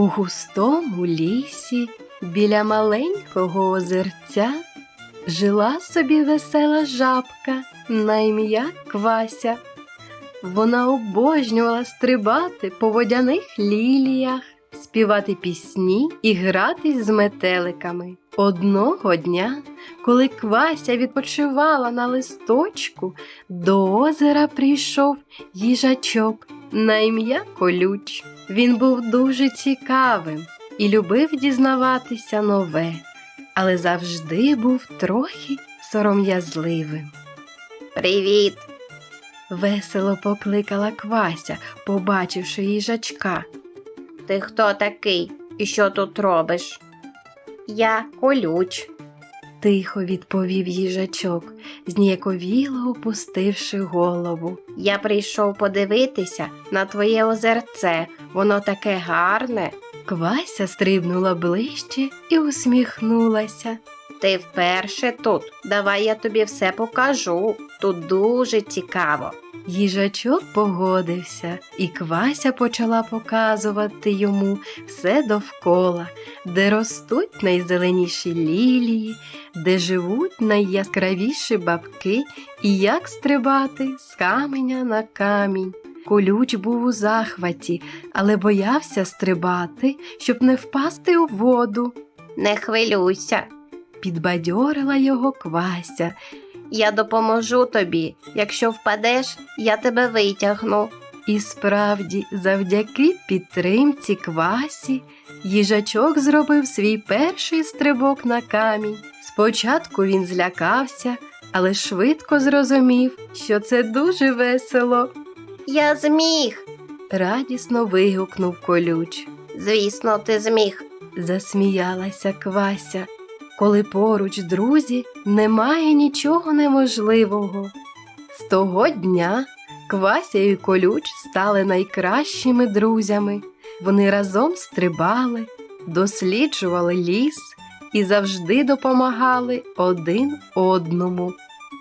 У густому лісі біля маленького озерця жила собі весела жабка на ім'я Квася. Вона обожнювала стрибати по водяних ліліях, співати пісні і гратись з метеликами. Одного дня, коли Квася відпочивала на листочку, до озера прийшов їжачок на ім'я Колюч. Він був дуже цікавим і любив дізнаватися нове, але завжди був трохи сором'язливим. Привіт! Весело покликала Квася, побачивши їжачка. Ти хто такий і що тут робиш? Я колюч. Тихо відповів їжачок, зніяковіло опустивши голову. Я прийшов подивитися на твоє озерце. Воно таке гарне. Квася стрибнула ближче і усміхнулася. Ти вперше тут. Давай я тобі все покажу. Тут дуже цікаво. Їжачок погодився, і Квася почала показувати йому все довкола, де ростуть найзеленіші лілії, де живуть найяскравіші бабки, і як стрибати з каменя на камінь. Колюч був у захваті, але боявся стрибати, щоб не впасти у воду. Не хвилюйся. Підбадьорила його Квася, Я допоможу тобі. Якщо впадеш, я тебе витягну. І справді, завдяки підтримці квасі, їжачок зробив свій перший стрибок на камінь. Спочатку він злякався, але швидко зрозумів, що це дуже весело. Я зміг. Радісно вигукнув колюч. Звісно, ти зміг. Засміялася Квася. Коли поруч друзі, немає нічого неможливого. З того дня Квася і колюч стали найкращими друзями. Вони разом стрибали, досліджували ліс і завжди допомагали один одному.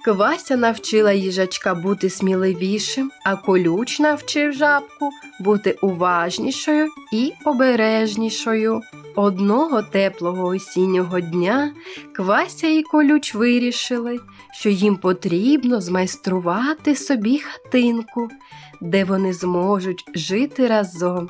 Квася навчила їжачка бути сміливішим, а колюч навчив жабку бути уважнішою і обережнішою. Одного теплого осіннього дня Квася і колюч вирішили, що їм потрібно змайструвати собі хатинку, де вони зможуть жити разом.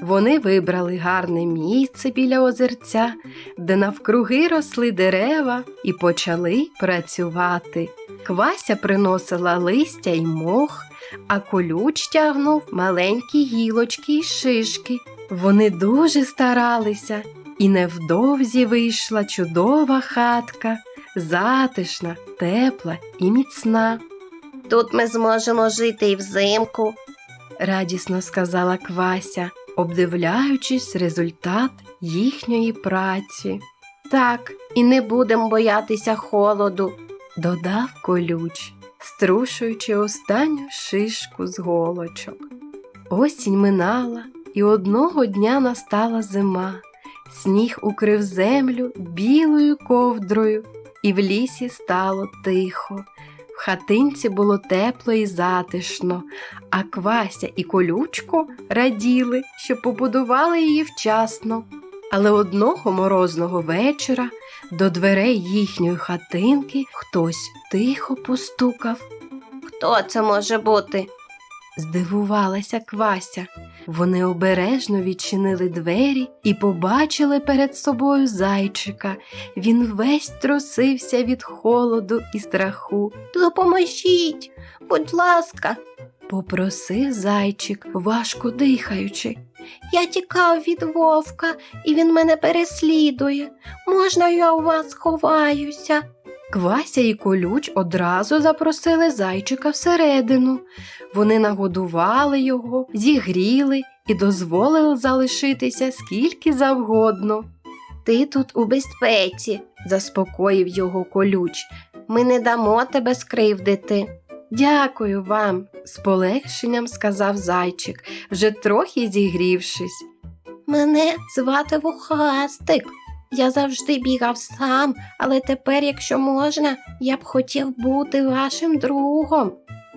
Вони вибрали гарне місце біля озерця, де навкруги росли дерева, і почали працювати. Квася приносила листя й мох, а колюч тягнув маленькі гілочки й шишки. Вони дуже старалися, і невдовзі вийшла чудова хатка, затишна, тепла і міцна, Тут ми зможемо жити і взимку. радісно сказала Квася, обдивляючись результат їхньої праці. Так, і не будемо боятися холоду. Додав колюч, струшуючи останню шишку з голочок. Осінь минала, і одного дня настала зима. Сніг укрив землю білою ковдрою, і в лісі стало тихо. В хатинці було тепло і затишно, а Квася і колючко раділи, що побудували її вчасно. Але одного морозного вечора до дверей їхньої хатинки хтось тихо постукав. Хто це може бути? Здивувалася Квася. Вони обережно відчинили двері і побачили перед собою зайчика. Він весь трусився від холоду і страху. Допоможіть, будь ласка. Попросив зайчик, важко дихаючи. Я тікав від вовка, і він мене переслідує. Можна я у вас ховаюся? Квася і колюч одразу запросили зайчика всередину. Вони нагодували його, зігріли і дозволили залишитися скільки завгодно. Ти тут у безпеці, заспокоїв його колюч. Ми не дамо тебе скривдити. Дякую вам, з полегшенням сказав зайчик, вже трохи зігрівшись. Мене звати Вухастик. Я завжди бігав сам, але тепер, якщо можна, я б хотів бути вашим другом.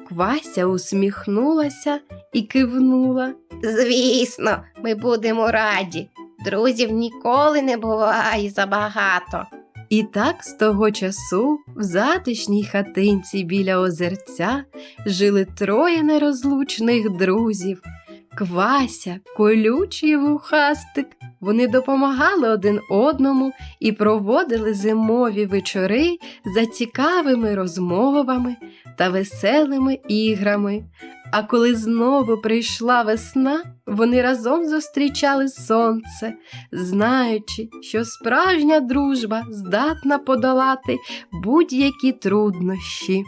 Квася усміхнулася і кивнула. Звісно, ми будемо раді. Друзів ніколи не буває забагато. І так з того часу в затишній хатинці біля озерця жили троє нерозлучних друзів Квася, колючий вухастик. Вони допомагали один одному і проводили зимові вечори за цікавими розмовами та веселими іграми. А коли знову прийшла весна, вони разом зустрічали сонце, знаючи, що справжня дружба здатна подолати будь-які труднощі.